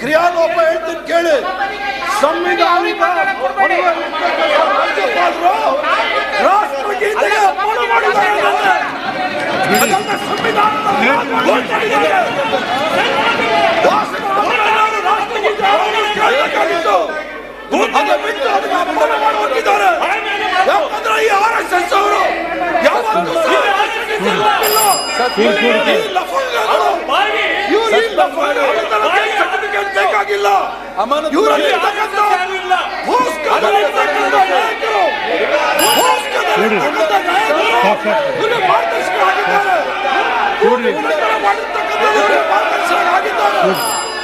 ಕ್ರಿಯಾರೋಪ ಹೇಳ್ತೀನಿ ಕೇಳಿ ಸಂವಿಧಾನಿಕ ರಾಜ್ಯಪಾಲರು ರಾಷ್ಟ್ರಗೀತೆಗೆ ಅಪಮಾನ ಮಾಡಿದ್ದಾರೆ ಈ ಆರ್ ಎಸ್ ಎಸ್ ಅವರು ಯಾವಾಗಲೂ ಲಫಂಗ ಮಾರ್ಗದರ್ಶಕರಾಗಿದ್ದಾರೆ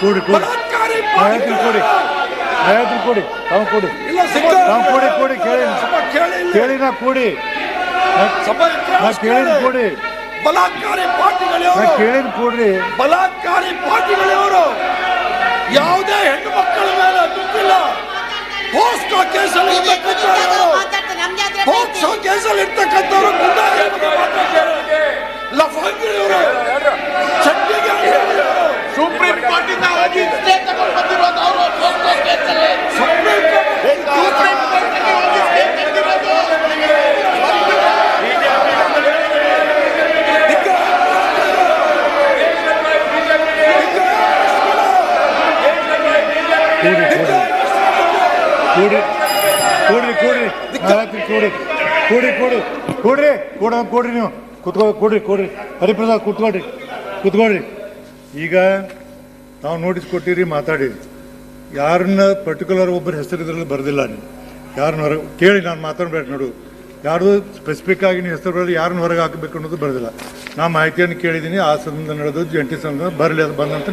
ಕೂಡಿ. ಆಯ್ತು ಕೊಡಿ. ತಾವು ಕೊಡಿ. ತಾವು ಕೊಡಿ ಕೊಡಿ ಕೇಳಿ. ಕೇಳಿ. ಕೇಳಿ ನಾ ಕೂಡಿ. ನಾ ಕೇಳಿದ್ ಕೊಡಿ. ಬಲಾತ್ಕಾರಿ ಪಾರ್ಟಿಗಳಿವರು. ಕೇಳಿದ್ ಕೊಡ್ರಿ. ಬಲಾತ್ಕಾರಿ ಪಾರ್ಟಿಗಳಿವರು. ಕೇಸಲ್ಲಿ ಪೋಕ್ಸೋ ಕೇಸಲ್ಲಿ ಇರ್ತಕ್ಕಂಥವ್ರು ಹಾಕಿದವರು. ಸುಪ್ರೀಂ ಕೋರ್ಟ್ ಇಂದ ಹೋಗಿ ಸ್ಟೇ ತಗೊಂಡು ಬಂದಿರೋದು ಅವರು ಪೋಸ್ಕೋ ಕೇಸಲ್ಲಿ. ಸುಪ್ರೀಂ ಕೋರ್ಟ್ ಹೋಗಿ ಸ್ಟೇ ತಂದಿರೋದು ಕೂಡಿ. ಕೂಡ್ರಿ ಕೂಡ್ರಿ. ನಾಲ್ಕು ಕೂಡ್ರಿ. ಕೂಡ್ರಿ ಕೂಡಿ ಕೂಡ್ರಿ. ಕೂಡ ಕೂಡ್ರಿ ನೀವು. ಕುತ್ಕೋ ಕೂಡ್ರಿ ಕೂಡ್ರಿ. ಹರಿಪ್ರಸಾದ್ ಕುತ್ಕೊಳ್ರಿ. ಕುತ್ಕೊಳ್ರಿ. ಈಗ ನಾವು ನೋಟಿಸ್ ಕೊಟ್ಟಿರಿ ಮಾತಾಡಿರಿ. ಯಾರನ್ನ ಪರ್ಟಿಕ್ಯುಲರ್ ಒಬ್ಬರ ಹೆಸರು ಇದರಲ್ಲಿ ಬರೆದಿಲ್ಲ ನೀವು. ಯಾರನ್ನ ಹೊರಗೆ ಕೇಳಿ ನಾನು ಮಾತಾಡಬೇಡ ನೋಡು. ಯಾರ್ದು ಸ್ಪೆಸಿಫಿಕ್ ಆಗಿ ನೀವು ಹೆಸರು ಬರಲಿ ಯಾರನ್ನ ಹೊರಗೆ ಹಾಕಬೇಕು ಅನ್ನೋದು ಬರೆದಿಲ್ಲ. ನಾ ಮಾಹಿತಿಯನ್ನು ಕೇಳಿದ್ದೀನಿ ಆ ಸಂಬಂಧ ನಡೆದು ಜಂಟಿ ಸಂಬಂಧ ಬರಲಿ ಅದು ಬಂದಂತ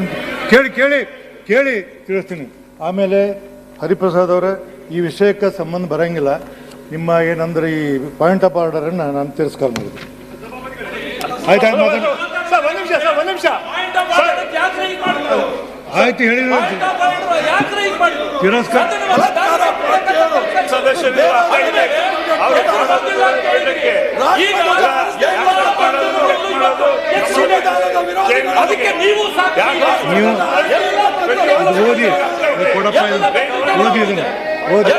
ಕೇಳಿ ಕೇಳಿ ಕೇಳಿ ತಿಳಿಸ್ತೀನಿ. ಆಮೇಲೆ ಹರಿಪ್ರಸಾದ್ ಅವರ ಈ ವಿಷಯಕ್ಕೆ ಸಂಬಂಧ ಬರಂಗಿಲ್ಲ ನಿಮ್ಮ ಏನಂದ್ರೆ ಈ ಪಾಯಿಂಟ್ ಆಫ್ ಆರ್ಡರನ್ನು ನಾನು ತಿರಸ್ಕಾರ ಆಯ್ತು ಆಯ್ತು ಮಾತಾಡಿ ಸರ್ ಒಂದ್ ನಿಮಿಷ ಸರ್ ಒಂದ್ ನಿಮಿಷ ಆಯ್ತು ಹೇಳಿ ತಿರಸ್ಕಾರ ನೀವು ಸಾಕು ನೀವು ಇದು ಓದಿ ಕೊಡಪ್ಪ. ಓದಿ ಇದನ್ನು ಓದಿ.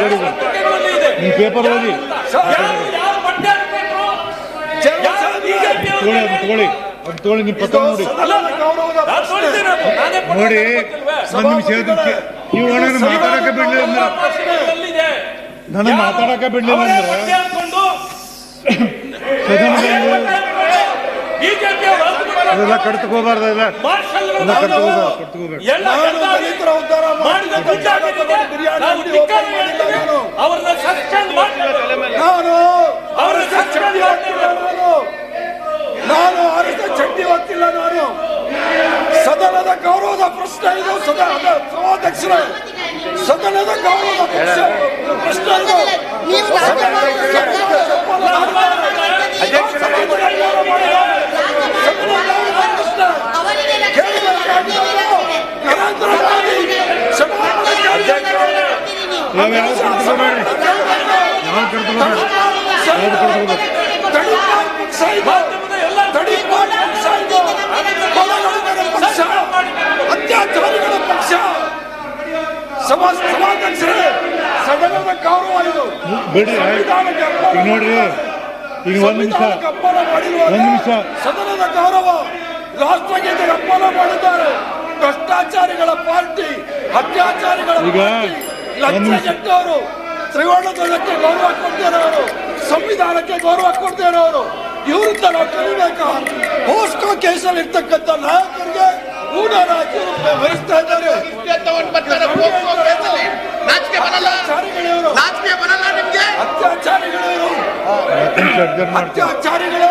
ನಿಮ್ಮ ಪೇಪರ್ ಓದಿ. ತಗೊಳ್ಳಿ ಅದನ್ನ ತಗೊಳ್ಳಿ. ಅದನ್ನ ತಗೊಳ್ಳಿ ನಿಮ್ಮ ಪತ್ರ ನೋಡಿ. ನೋಡಿ ಒಂದು ನಿಮಿಷ ನೀವು ನನಗೆ ಮಾತಾಡಕ್ಕೆ ಬಿಡ್ಲಿಲ್ಲ ಅಂದ್ರೆ ನನಗೆ ಮಾತಾಡಕ್ಕೆ ಬಿಡ್ಲಿಲ್ಲ ಅಂದ್ರೆ ಸದನದಲ್ಲಿ ಅದೆಲ್ಲ ಕಡ್ತಕೋಬಾರ್ದು ಅದೆಲ್ಲ ಎಲ್ಲ ನಾನು ದಲಿತರ ಉದ್ಧಾರ ಹೋಗ್ತಿಲ್ಲ ನಾನು. ಸದನದ ಗೌರವದ ಪ್ರಶ್ನೆ ಇದು ಸದನದ ಸಭಾಧ್ಯಕ್ಷರ. ಸದನದ ಗೌರವದ ಪ್ರಶ್ನೆ ಪ್ರಶ್ನೆ ಇದು ನೀವು ಸದನದ ಗೌರವದ ಸದನದ ಗೌರವ ಮಾಡಿದ ಸದನದ ಗೌರವದ ಪ್ರಶ್ನೆ ಕೇಳಬೇಕಾಗಿರೋದು ನರೇಂದ್ರ ಮೋದಿ ಸಭಾಪತಿ ಅಧ್ಯಕ್ಷರೇ ನಾವು ಯಾವ ಕಡ್ತಕೋಬೇಡ್ರಿ ಯಾವ ಕಡ್ತಕೋಬೇಡ ಯಾವ್ದು ಕಡ್ತಕೋಬೇಡ ತಡಿಪಾರ್ ಪಕ್ಷ ಇದು ತಡಿಪಾರ್ ಪಕ್ಷ ಇದು ಕೊಲೆಗಡುಕರ ಪಕ್ಷ ಅತ್ಯಾಚಾರಿಗಳ ಪಕ್ಷ ಸಭಾ ಸಭಾಧ್ಯಕ್ಷರೇ ಸದನದ ಗೌರವ ಇದು ಈಗ ನೋಡ್ರಿ ಈಗ ಒಂದು ನಿಮಿಷ ಒಂದು ನಿಮಿಷ. ಸದನದ ಗೌರವ ರಾಷ್ಟ್ರಗೀತೆಗೆ ಅಪಮಾನ ಮಾಡಿದ್ದಾರೆ ಭ್ರಷ್ಟಾಚಾರಿಗಳ ಪಾರ್ಟಿ ಅತ್ಯಾಚಾರಿಗಳ ನಿಮಿಷ. ತ್ರಿವರ್ಣ ಧ್ವಜಕ್ಕೆ ಗೌರವ ಕೊಡ್ತಾ ಇರೋರು ಸಂವಿಧಾನಕ್ಕೆ ಗೌರವ ಕೊಡ್ತಾ ಅವರು ಇವರಿಂದ ನಾವು ಕಲಿಬೇಕಾ? ಪೋಸ್ಕೋ ಕೇಸಲ್ಲಿ ಇರ್ತಕ್ಕಂಥ ನಾಯಕರಿಗೆ ಊಟ ರಾಜ್ಯ ವಹಿಸ್ತಾ ಇದ್ದಾರೆ. ಅತ್ಯಾಚಾರಿಗಳು ಅತ್ಯಾಚಾರಿಗಳಿವರು. ಅತ್ಯಾಚಾರಿಗಳು